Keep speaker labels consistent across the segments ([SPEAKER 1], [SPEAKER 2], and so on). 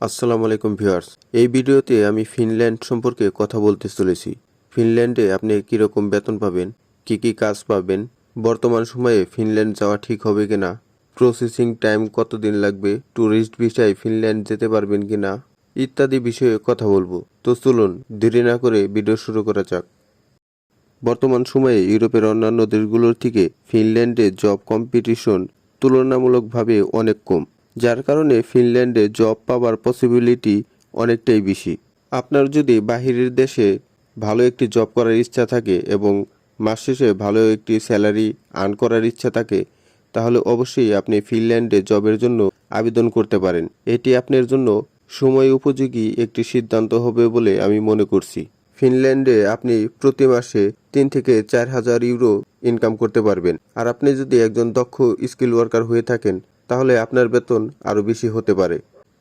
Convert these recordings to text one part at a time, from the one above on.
[SPEAKER 1] আসসালামু আলাইকুম ভিউয়ার্স। এই ভিডিওতে আমি ফিনল্যান্ড সম্পর্কে কথা বলতে চলেছি। ফিনল্যান্ডে আপনি কীরকম বেতন পাবেন, কি কি কাজ পাবেন, বর্তমান সময়ে ফিনল্যান্ড যাওয়া ঠিক হবে কিনা প্রসেসিং টাইম কতদিন লাগবে ট্যুরিস্ট ভিসায় ফিনল্যান্ড যেতে পারবেন কিনা, ইত্যাদি বিষয়ে কথা বলব। তো চলুন, দেরি না করে ভিডিও শুরু করা যাক। বর্তমান সময়ে ইউরোপের অন্যান্য দেশগুলোর থেকে ফিনল্যান্ডে জব কম্পিটিশন তুলনামূলকভাবে অনেক কম। যার কারণে ফিনল্যান্ডে জব পাওয়ার পসিবিলিটি অনেকটাই বেশি। আপনার যদি বাহিরের দেশে ভালো একটি জব করার ইচ্ছা থাকে এবং মাস শেষে ভালো একটি স্যালারি আর্ন করার ইচ্ছা থাকে, তাহলে অবশ্যই আপনি ফিনল্যান্ডে জবের জন্য আবেদন করতে পারেন। এটি আপনার জন্য সময় উপযোগী একটি সিদ্ধান্ত হবে বলে আমি মনে করছি। ফিনল্যান্ডে আপনি প্রতি মাসে তিন থেকে চার হাজার ইউরো ইনকাম করতে পারবেন। আর আপনি যদি একজন দক্ষ স্কিল ওয়ার্কার হয়ে থাকেন তাহলে আপনার বেতন আরও বেশি হতে পারে।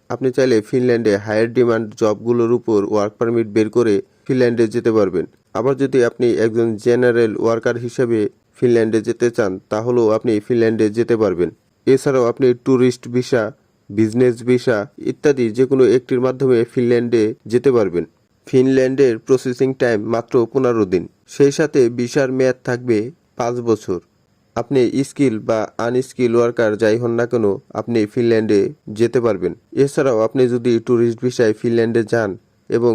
[SPEAKER 1] আপনি চাইলে ফিনল্যান্ডে হায়ার ডিমান্ড জবগুলোর উপর ওয়ার্ক পারমিট বের করে ফিনল্যান্ডে যেতে পারবেন। আবার যদি আপনি একজন জেনারেল ওয়ার্কার হিসেবে ফিনল্যান্ডে যেতে চান, তাহলেও আপনি ফিনল্যান্ডে যেতে পারবেন। এছাড়াও আপনি ট্যুরিস্ট ভিসা, বিজনেস ভিসা ইত্যাদি যে কোনো একটির মাধ্যমে ফিনল্যান্ডে যেতে পারবেন। ফিনল্যান্ডের প্রসেসিং টাইম মাত্র পনেরো দিন। সেই সাথে ভিসার মেয়াদ থাকবে পাঁচ বছর। আপনি স্কিল বা আনস্কিল ওয়ার্কার যাই হন না কেন, আপনি ফিনল্যান্ডে যেতে পারবেন। এছাড়াও আপনি যদি ট্যুরিস্ট ভিসায় ফিনল্যান্ডে যান এবং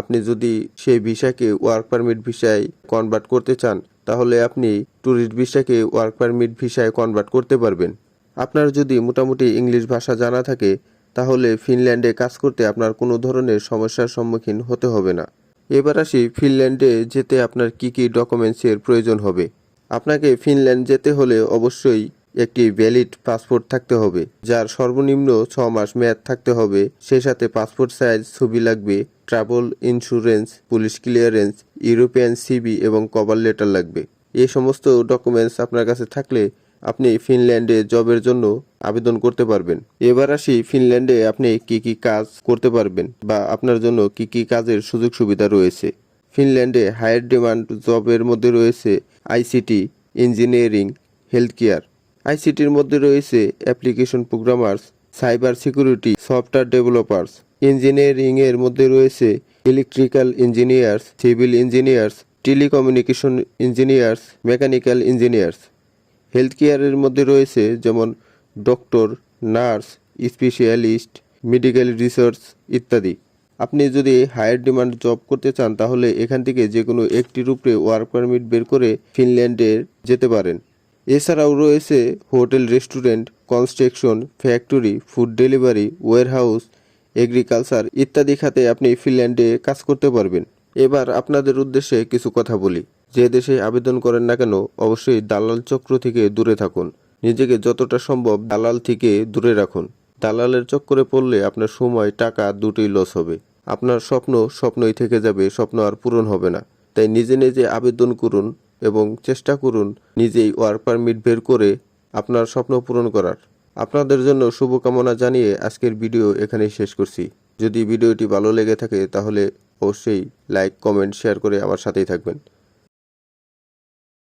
[SPEAKER 1] আপনি যদি সেই ভিসাকে ওয়ার্ক পারমিট ভিসায় কনভার্ট করতে চান, তাহলে আপনি ট্যুরিস্ট ভিসাকে ওয়ার্ক পারমিট ভিসায় কনভার্ট করতে পারবেন। আপনার যদি মোটামুটি ইংলিশ ভাষা জানা থাকে, তাহলে ফিনল্যান্ডে কাজ করতে আপনার কোনো ধরনের সমস্যার সম্মুখীন হতে হবে না। এবার আসি ফিনল্যান্ডে যেতে আপনার কি কি ডকুমেন্টসের প্রয়োজন হবে। আপনাকে ফিনল্যান্ড যেতে হলে অবশ্যই একটি ভ্যালিড পাসপোর্ট থাকতে হবে, যার সর্বনিম্ন ছ মাস মেয়াদ থাকতে হবে। সেই সাথে পাসপোর্ট সাইজ, ছবি লাগবে, travel insurance, police clearance, European CV এবং কভার লেটার লাগবে। এই সমস্ত ডকুমেন্টস আপনার কাছে থাকলে আপনি ফিনল্যান্ডে জবের জন্য আবেদন করতে পারবেন। এবার আসি ফিনল্যান্ডে আপনি কি কি কাজ করতে পারবেন বা আপনার জন্য কি কি কাজের সুযোগ সুবিধা রয়েছে। ফিনল্যান্ডে হায়ার ডিমান্ড জবের মধ্যে রয়েছে আইসিটি, ইঞ্জিনিয়ারিং হেলথ কেয়ার আইসিটির মধ্যে রয়েছে application programmers, cyber security, software developers. Engineering এর মধ্যে রয়েছে electrical engineers, civil engineers, telecommunication engineers, mechanical engineers. Health কেয়ারের মধ্যে রয়েছে যেমন doctor, nurse, specialist, medical research ইত্যাদি। আপনি যদি হায়ার ডিমান্ড জব করতে চান, তাহলে এখান থেকে যে কোনো একটি রূপে ওয়ার্ক পারমিট বের করে ফিনল্যান্ডে যেতে পারেন। এছাড়াও রয়েছে hotel, restaurant construction factory food delivery warehouse agriculture ইত্যাদি খাতে আপনি ফিনল্যান্ডে কাজ করতে পারবেন। এবার আপনাদের উদ্দেশ্যে কিছু কথা বলি। যে দেশে আবেদন করেন না কেন, অবশ্যই দালাল চক্র থেকে দূরে থাকুন। নিজেকে যতটা সম্ভব দালাল থেকে দূরে রাখুন। দালালের চক্করে পড়লে আপনার সময়, টাকা দুটোই লস হবে। আপনার স্বপ্ন স্বপ্নই থেকে যাবে, স্বপ্ন আর পূরণ হবে না। তাই নিজে নিজে আবেদন করুন এবং চেষ্টা করুন নিজেই ওয়ার্ক পারমিট বের করে আপনার স্বপ্ন পূরণ করার। আপনাদের জন্য শুভকামনা জানিয়ে আজকের ভিডিও এখানেই শেষ করছি। যদি ভিডিওটি ভালো লেগে থাকে তাহলে অবশ্যই লাইক, কমেন্ট, শেয়ার করে আমার সাথেই থাকবেন।